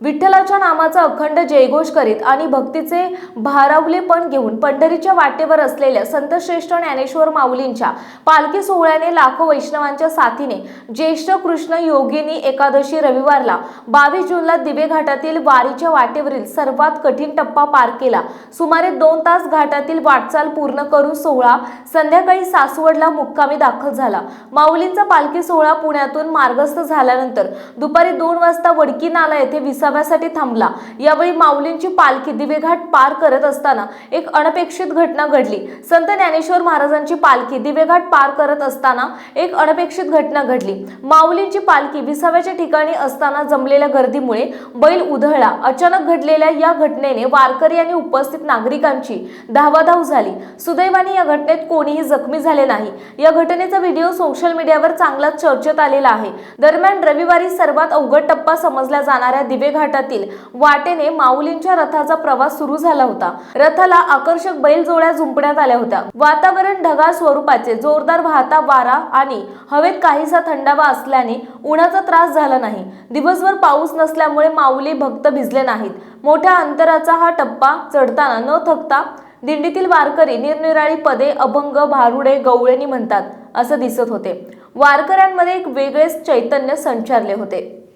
विठ्ठलाच्या नामाचा अखंड जयघोष करीत आणि भक्तीचे भारावलेपण घेऊन पंढरीच्या वाटेवर असलेल्या संतश्रेष्ठ ज्ञानेश्वर माऊलींच्या पालखी सोहळ्याने लाखो वैष्णवांच्या साथीने ज्येष्ठ कृष्ण योगिनी एकादशी रविवारला बावीस जूनला दिवे घाटातील वारीच्या वाटेवरील सर्वात कठीण टप्पा पार केला. सुमारे दोन तास घाटातील वाटचाल पूर्ण करून सोहळा संध्याकाळी सासवडला मुक्कामी दाखल झाला. माऊलींचा पालखी सोहळा पुण्यातून मार्गस्थ झाल्यानंतर दुपारी दोन वाजता वडकी नाला येथे विसाव्यासाठी थांबला. यावेळी माऊलींची पालखी दिवेघाट पार करत असताना एक अनपेक्षित घटना घडली. संत ज्ञानेश्वर महाराजांची पालखी दिवेघाट पार करत असताना एक अनपेक्षित घटना घडली. माऊलींची पालखी विसाव्याच्या ठिकाणी असताना जमलेल्या गर्दीमुळे बैल उधळला. अचानक घडलेल्या या घटनेने वारकरी आणि उपस्थित नागरिकांची धावाधाव झाली. सुदैवाने या घटनेत कोणीही जखमी झाले नाही. या घटनेचा व्हिडिओ सोशल मीडियावर चांगलाच चर्चेत आलेला आहे. दरम्यान रविवारी सर्वात अवघड टप्पा समजल्या जाणाऱ्या दिवे घाटातील वाटेने माऊलींच्या रथाचा प्रवास सुरू झाला होता. रथाला आकर्षक बैल जोड्या झुंपण्यात आल्या होत्या. वातावरण ढगाळ स्वरूपाचे जोरदार वाहता वारा आणि हवेत काहीसा थंडावा असल्याने उन्हाचा त्रास झाला नाही. दिवसभर पाऊस नसल्यामुळे माऊली भक्त भिजले नाहीत. मोठ्या अंतराचा हा टप्पा चढताना न थकता दिंडीतील वारकरी निरनिराळी पदे अभंग भारुडे गवळणी म्हणतात असं दिसत होते. वारकऱ्यांमध्ये एक वेगळेच चैतन्य संचारले होते.